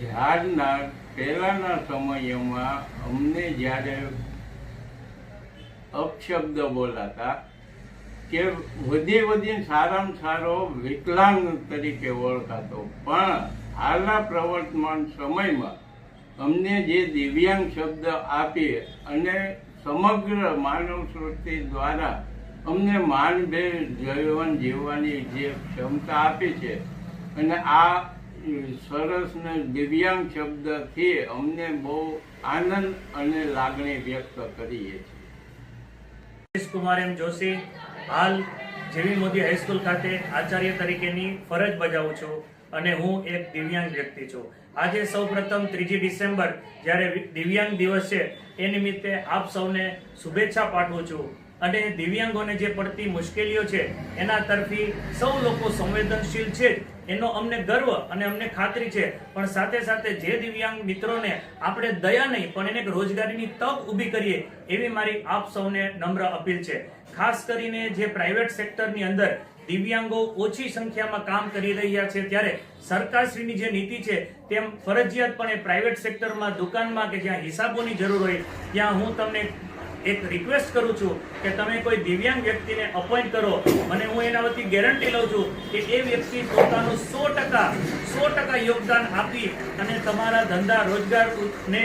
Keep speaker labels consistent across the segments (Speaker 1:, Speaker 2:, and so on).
Speaker 1: ઝાડના પહેલાના સમયમાં અમને જ્યારે અપશબ્દ બોલાતા કે વધી વધીને સારામાં સારો વિકલાંગ તરીકે ઓળખાતો, પણ હાલના પ્રવર્તમાન સમયમાં અમને જે દિવ્યાંગ શબ્દ આપી અને સમગ્ર માનવ સૃષ્ટિ દ્વારા અમને માનભેર જીવન જીવવાની જે ક્ષમતા આપી છે અને આ સરસ દિવ્યાંગ શબ્દથી અમને બહુ આનંદ અને લાગણી વ્યક્ત કરીએ છીએ.
Speaker 2: કુમાર એમ જોશી, હાલ જેવી મોદી હાઈસ્કૂલ ખાતે આચાર્ય તરીકેની ફરજ બજાવું છું અને હું એક દિવ્યાંગ વ્યક્તિ છું. આજે સૌ પ્રથમ ત્રીજી ડિસેમ્બર, જ્યારે દિવ્યાંગ દિવસ છે, એ નિમિત્તે આપ સૌને શુભેચ્છા પાઠવું છું. અને દિવ્યાંગોને જે પડતી મુશ્કેલીઓ છે, એના તરફી સૌ લોકો સંવેદનશીલ છે. એનો અમને ગર્વ અને અમને ખાતરી છે. પણ સાથે સાથે જે દિવ્યાંગ મિત્રોને આપણે દયા નહીં, પણ એને રોજગારીની તક ઊભી કરીએ, એવી મારી આપ સૌને નમ્ર અપીલ છે. ખાસ કરીને જે પ્રાઇવેટ સેક્ટરની અંદર દિવ્યાંગો ઓછી સંખ્યામાં કામ કરી રહ્યા છે, ત્યારે સરકારશ્રીની જે નીતિ છે, તેમ ફરજિયાતપણે પ્રાઇવેટ સેક્ટરમાં દુકાનમાં કે જ્યાં હિસાબોની જરૂર હોય, ત્યાં હું તમને એક રિક્વેસ્ટ કરું છું કે તમે કોઈ દિવ્યાંગ વ્યક્તિને અપોઇન્ટ કરો. અને હું એના વતી ગેરંટી લઉં છું કે એ વ્યક્તિ પોતાનું સો ટકા સો ટકા યોગદાન આપી અને તમારા ધંધા રોજગારને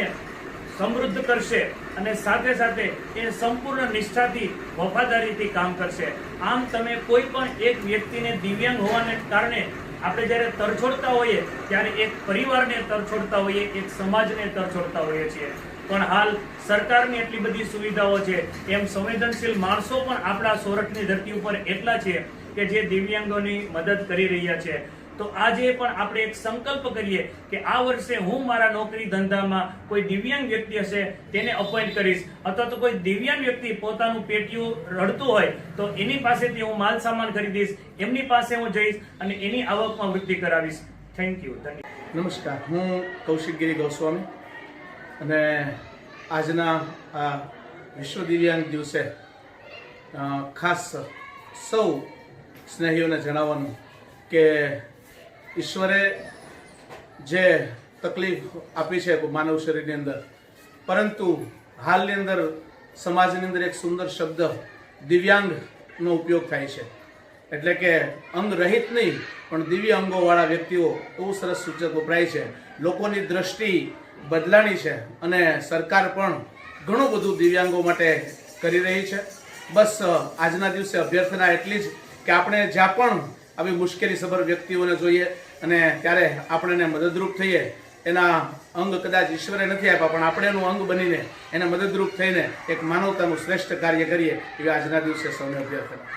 Speaker 2: સમૃદ્ધ કરશે અને સાથે સાથે એ સંપૂર્ણ નિષ્ઠાથી, વફાદારીથી કામ કરશે. આમ તમે કોઈ પણ એક વ્યક્તિને દિવ્યાંગ હોવાને કારણે આપણે જ્યારે તરછોડતા હોઈએ, ત્યારે એક પરિવારને તરછોડતા હોઈએ, એક સમાજને તરછોડતા હોઈએ છીએ. પણ હાલ સરકારની એટલી બધી સુવિધાઓ છે, એમ સંવેદનશીલ માણસો પણ આપણા સોરઠની ધરતી ઉપર એટલા છે કે જે દિવ્યાંગોની મદદ કરી રહ્યા છે. તો આજે પણ આપણે એક સંકલ્પ કરીએ કે આ વર્ષે હું મારા નોકરી ધંધામાં કોઈ દિવ્યાંગ વ્યક્તિ હશે તેને અપોઇન્ટ કરીશ. અથવા તો કોઈ દિવ્યાંગ વ્યક્તિ પોતાનું પેટીયું રડતું હોય તો એની પાસેથી હું માલ સામાન ખરીદીશ એમની પાસે હું જઈશ અને એની આવકમાં વૃદ્ધિ કરાવીશ. થેન્ક યુ ધન્યવાદ.
Speaker 3: નમસ્કાર. હું કૌશિક ગિરી ગોસ્વામી અને આજના આ વિશ્વ દિવ્યાંગ દિવસે ખાસ સૌ સ્નેહીઓને જણાવવાનું કે ઈશ્વરે જે તકલીફ આપી છે માનવ શરીરની અંદર, પરંતુ હાલની અંદર સમાજની અંદર એક સુંદર શબ્દ દિવ્યાંગનો ઉપયોગ થાય છે. એટલે કે અંગ રહિત નહીં, પણ દિવ્ય અંગોવાળા વ્યક્તિઓ બહુ સરસ સૂચક વપરાય છે. લોકોની દ્રષ્ટિ બદલાણી છે અને સરકાર પણ ઘણું બધું દિવ્યાંગો માટે કરી રહી છે. બસ આજના દિવસે અભ્યર્થના એટલી જ કે આપણે જ્યાં પણ આવી મુશ્કેલી સભર વ્યક્તિઓને જોઈએ અને ત્યારે આપણે એને મદદરૂપ થઈએ. એના અંગ કદાચ ઈશ્વરે નથી આપ્યા, પણ આપણે એનું અંગ બનીને એને મદદરૂપ થઈને એક માનવતાનું શ્રેષ્ઠ કાર્ય કરીએ. એવી આજના દિવસે સૌને અભ્યર્થના.